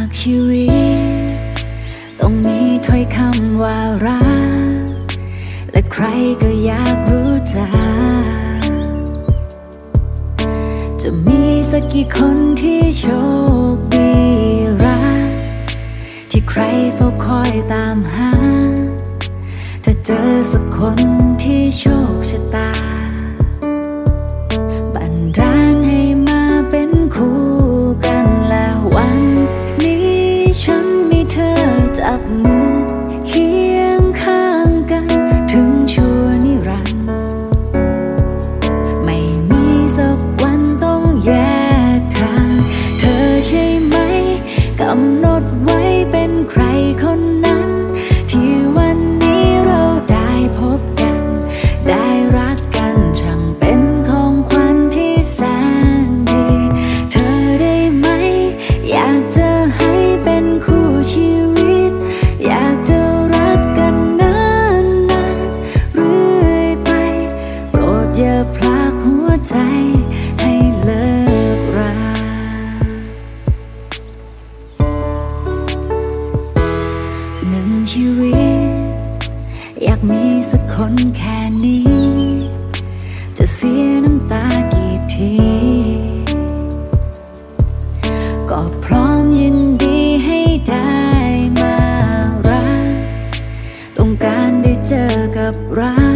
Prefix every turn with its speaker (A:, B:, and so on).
A: ากชีวิต ต้องมีถ้อยคำว่ารัก และใครก็อยากรู้จัก จะมีสักกี่คนที่โชคดีรัก ที่ใครเฝ้าคอยตามหา ถ้าเจอสักคนที่โชคชะตา จับมือเคียงข้างกัน ถึงชั่วนิรันดร์ไม่มีสักวันต้องแยกทาง เธอใช่ไหมกำหนดไว้เป็นใคร ชีวิต อยากมีสักคนแค่นี้ จะเสียน้ำตากี่ที ก็พร้อมยินดีให้ได้มารัก ต้องการได้เจอกับรัก